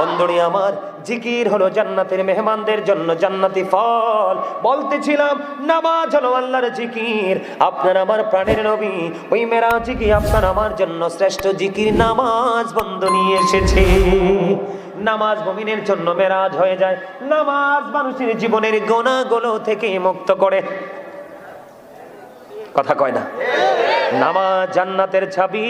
বন্ধুরি আমার, জিকির হলো জান্নাতের মেহমানদের জন্য জান্নাতি ফল। বলতেছিলাম, নামাজ হলো আল্লাহর জিকির। আপনার আমার প্রাণের নবী, ওই মেরা জিকি আপনার আমার জন্য শ্রেষ্ঠ জিকির। নামাজ বন্ধ নিয়ে এসেছে। নামাজ মমিনের জন্য মেরাজ হয়ে যায়। নামাজ মানুষের জীবনের গোনাগুলো থেকে মুক্ত করে। কথা কয় না? নামাজ জান্নাতের ছাবি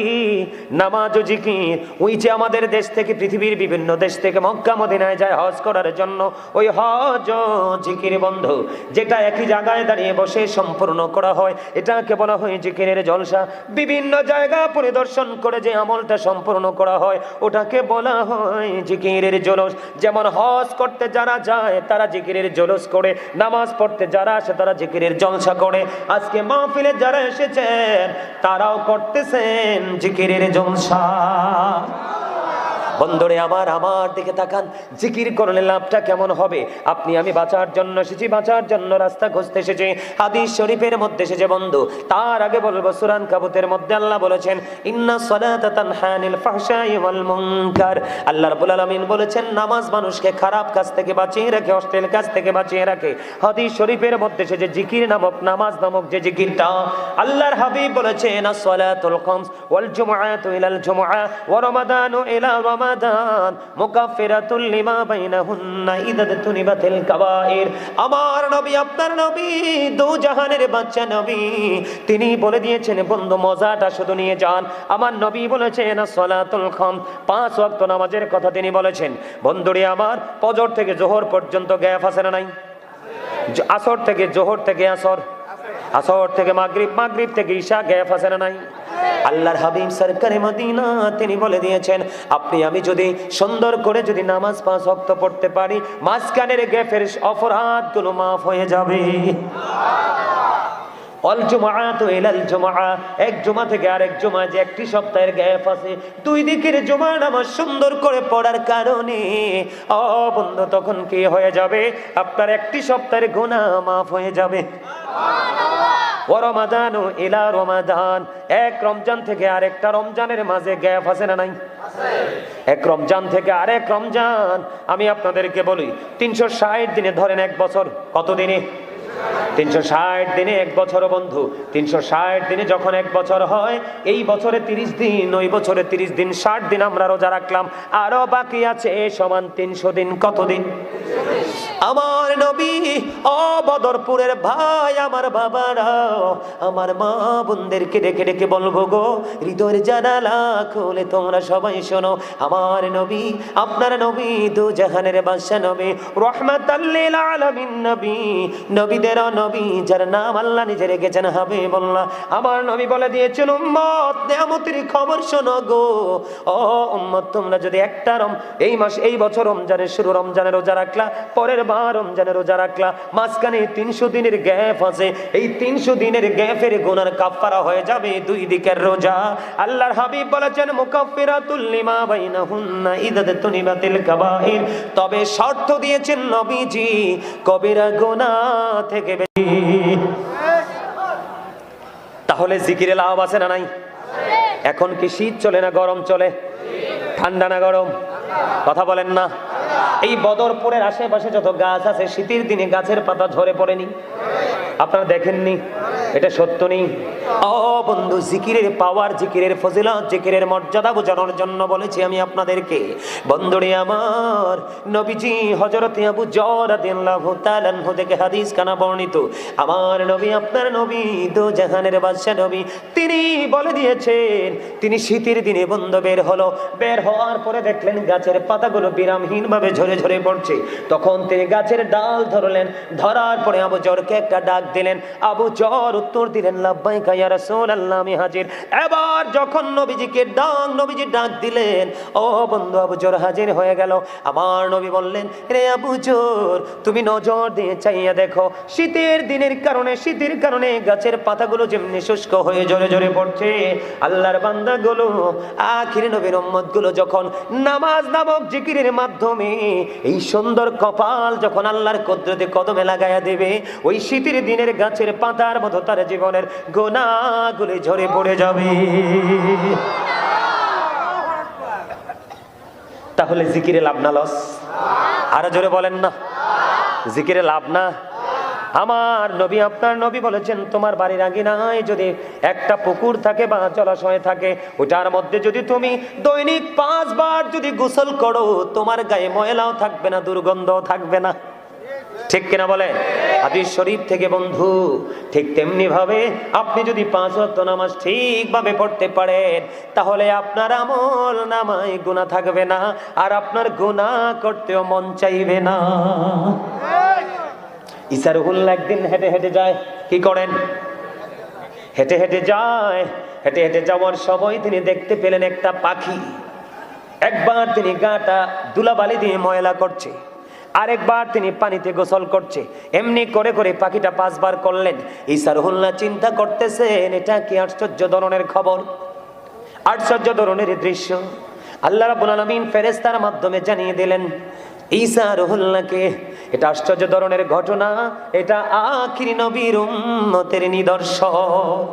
নামাজ ও জিকির। ওই যে আমাদের দেশ থেকে, পৃথিবীর বিভিন্ন দেশ থেকে, মক্কা, মদিনায় যায় হজ করার জন্য, ওই হজ জিকির বন্ধ, যেটা একই জায়গায় দাঁড়িয়ে বসে সম্পূর্ণ করা হয়, এটাকে বলা হয় জিকিরের জলসা। বিভিন্ন জায়গা পরিদর্শন করে যে আমলটা সম্পূর্ণ করা হয়, ওটাকে বলা হয় জিকিরের জলস। যেমন হজ করতে যারা যায়, তারা জিকিরের জলস করে, নামাজ পড়তে যারা আসে, তারা জিকিরের জলসা করে। আজকে মাহফিলে যারা এসেছেন তারাও করতেছেন জিকিরের জলসা। বন্ধুরে আমার আমার দিকে তাকান। জিকির করলে লাভটা কেমন হবে? আপনি আমি বাঁচার জন্য এসেছি, বাঁচার জন্য রাস্তা খুঁজতে এসেছি। হাদিস শরীফের মধ্যে এসেছে বন্ধু, তার আগে বলব, সুরান কাবুতের মধ্যে আল্লাহ বলেছেন, ইন্না সালাতা তানহা আনিল ফাহশাই ওয়াল মুনকার। আল্লাহ রাব্বুল আলামিন বলেছেন, নামাজ মানুষকে খারাপ কাজ থেকে বাঁচিয়ে রাখে, অশ্লীল কাজ থেকে বাঁচিয়ে রাখে। হাদিস শরীফের মধ্যে এসেছে জিকির নামক, নামাজ নামক যে জিকিরটা। আল্লাহর হাবিব বলেছেন, আসসালাতুল খামস ওয়াল জুমআতু ইলাল জুমআ ওয়া রমাদানু ইলা রমাদান। মুকাফিরাতুল লিমা বাইনাহুন্না ইদা তুনিবাতিল কাবাইর। আমার নবী, আপনার নবী, দু জাহানের বাচ্চা নবী। তিনি বলে দিয়েছেন, বন্ধু, মজাটা শুধু নিয়ে যান। আমার নবী বলেছেন, সলাতুল খাম। পাঁচ ওয়াক্ত নামাজের কথা তিনি বলেছেন। বন্ধুরে আমার পজর থেকে জোহর পর্যন্ত গ্যাপ আছে না নাই? আসর থেকে জোহর থেকে আসর। আসর থেকে মাগরিব মাগরিব থেকে ঈশা গ্যাপ আছে না নাই? আল্লাহর হাবিব সরকারে মদিনা, তিনি বলে দিয়েছেন, আপনি, আমি যদি সুন্দর করে যদি নামাজ পাঁচ ওয়াক্ত পড়তে পারি, মাঝখানের গ্যাপের অপরাধগুলো মাফ হয়ে যাবে। অল জুমাআতু ইলাল জুমআ, এক জুমা থেকে আরেক জুমা যে একটি সপ্তাহের গ্যাপ আছে, দুই দিকের জুমা নামাজ সুন্দর করে পড়ার কারণে ও বন্ধু, তখন কি হয়ে যাবে? আপনার একটি সপ্তাহের গুনাহ মাফ হয়ে যাবে। ও রমাদান ইলা রমাদান। এক রমজান থেকে আরেকটা রমজানের মাঝে গ্যাপ আছে না নাই? এক রমজান থেকে আরেক রমজান। আমি আপনাদেরকে বলি, তিনশো ষাট দিনে ধরেন এক বছর, কত দিনে? তিনশো ষাট দিনে এক বছর বন্ধু, তিনশো ষাট দিনে যখন এক বছর হয়, এই বছরে তিরিশ দিন, ওই বছরে তিরিশ দিন, ষাট দিন আমরা রোজা রাখলাম। আরও বাকি আছে সমান তিনশো দিন, কত দিন? আমার নবী, ও বদরপুরের ভাই, আমার বাবারা, আমার মা বোনদেরকে ডেকে ডেকে বলব গো, হৃদয়ের জানালা খুলে তোমরা সবাই শোনো। আমার নবী, আপনার নবী, দু জাহানের বাদশা নবী রহমাতাল্লিল নবী। নবীদের নবী, যার নাম আল্লাহ নিজে রেখেছেন হবে বললা আমার নবী বলে দিয়েছেন, উম্মত খবর শোনো গো। ও উম্মত, তোমরা যদি একটা রম, এই মাস, এই বছর রমজানের শুরু, রমজানের রোজা রাখলা পরের বার রমজানের রোজা রাখলা, মাঝখানে তিনশো দিনের গ্যাপ আছে। এই তিনশো দিনের গ্যাপের গুনার কাফারা হয়ে যাবে দুই দিকের রোজা। আল্লাহর হাবিব বলেছেন, মুকাফফিরাতুল লিমা ইদাদ কাবাইর। তবে শর্ত দিয়েছেন নবীজি, কবিরা গোনা থেকে তাহলে জিকিরে লাভ আছে না নাই? এখন কি শীত চলে না গরম চলে? ঠান্ডা না গরম? কথা বলেন না। এই বদরপুরের আশেপাশে যত গাছ আছে শীতের দিনে গাছের পাতা ঝরে পড়েনি? আপনারা দেখেননি? এটা সত্য নেই। ও বন্ধু, জিকিরের পাওয়ার জিকিরের ফজিলত, জিকিরের মর্যাদা বোঝানোর জন্য বলেছি আমি আপনাদেরকে। বন্ধুরে আমার, নবীজি হযরত আবু জর রাদিয়াল্লাহু তাআলা আনহু থেকে হাদিস কানা বর্ণিত। আমার নবী, আপনার নবী, দো জাহানের বাদশা নবী, তিনি বলে দিয়েছেন, তিনি শীতের দিনে বন্ধ বের হলো। বের হওয়ার পরে দেখলেন গাছের পাতাগুলো বিরামহীন ভাবে ঝরে ঝরে পড়ছে। তখন তিনি গাছের ডাল ধরলেন, ধরার পরে আবু জরকে একটা ডাক দিলেন, আবু জর উত্তর দিলেন, লাব্বাইকা ইয়া রাসূলুল্লাহ, আমি হাজির। এবার যখন নবীজিকে ডাক, নবীজি ডাক দিলেন, ও বন্ধু আবু জর হাজির হয়ে গেল। আমার নবী বললেন, রে আবু জোর, তুমি নজর দিয়ে চাইয়া দেখো, শীতের দিনের কারণে, শীতের কারণে গাছের পাতাগুলো যেমনি শুষ্ক হয়ে জোরে জোরে পড়ছে, আল্লাহর বান্দাগুলো, আখির নবীরগুলো যখন নামাজ নামক জিকিরের মাধ্যমে এই সুন্দর কপাল যখন আল্লাহর কদরতে কদমে লাগাইয়া দেবে, ওই শীতের দিনের গাছের পাতার মতো তার জীবনের গোনাগুলি ঝরে পড়ে যাবে। তাহলে জিকিরে লাভ না লস? আরও জোরে বলেন না। জিকিরে লাভ না? আমার নবী, আপনার নবী বলেছেন, তোমার বাড়ির আঙিনায় যদি একটা পুকুর থাকে বা জলাশয় থাকে, ওটার মধ্যে যদি তুমি দৈনিক পাঁচবার যদি গোসল করো, তোমার গায়ে ময়লাও থাকবে না, দুর্গন্ধও থাকবে না। ঠিক কিনা বলে? হাদিস শরীফ থেকে বন্ধু, ঠিক তেমনি ভাবে আপনি যদি পাঁচ ওয়াক্ত নামাজ ঠিকভাবে পড়তে পারেন, তাহলে আপনার আমল নামায় গুনাহ থাকবে না, আর আপনার গুণা করতেও মন চাইবে না। ইসারুহুল্লাহ একদিন হেঁটে হেঁটে যায়, কি করেন? হেঁটে হেঁটে যায়, হেঁটে হেঁটে যাওয়ার সময় তিনি দেখতে পেলেন একটা পাখি। একবার তিনি গাটা দুলাবালি দিয়ে ময়লা করছে। আরেকবার তিনি পানিতে গোসল করছে। এমনি করে করে পাখিটা পাঁচবার করলেন। ইসারুল্লাহ চিন্তা করতেছেন, এটা কি আশ্চর্য ধরনের খবর? আশ্চর্য ধরনের দৃশ্য। আল্লাহ রাব্বুল আলামিন ফেরেশতার মাধ্যমে জানিয়ে দিলেন, ঈসা রুহুল্লাহকে, এটা আশ্চর্য ধরনের ঘটনা, এটা আখিরি নবীর উম্মতের নিদর্শন।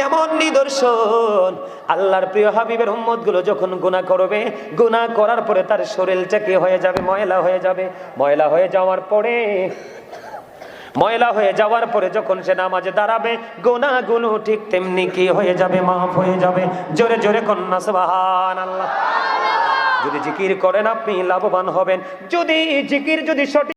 কেমন নিদর্শন। আল্লাহর প্রিয় হাবিবের উম্মতগুলো যখন গুনাহ করবে, গুনাহ করার পরে তার শরীরটা কি হয়ে যাবে, ময়লা হয়ে যাবে। ময়লা হয়ে যাওয়ার পরে, ময়লা হয়ে যাওয়ার পরে যখন সে নামাজে দাঁড়াবে গোনাগুলো ঠিক তেমনি কি হয়ে যাবে, মাফ হয়ে যাবে। জোরে জোরে কন্যা সুবহান আল্লাহ যদি জিকির করেন আপনি, লাভবান হবেন। যদি জিকির যদি সঠিক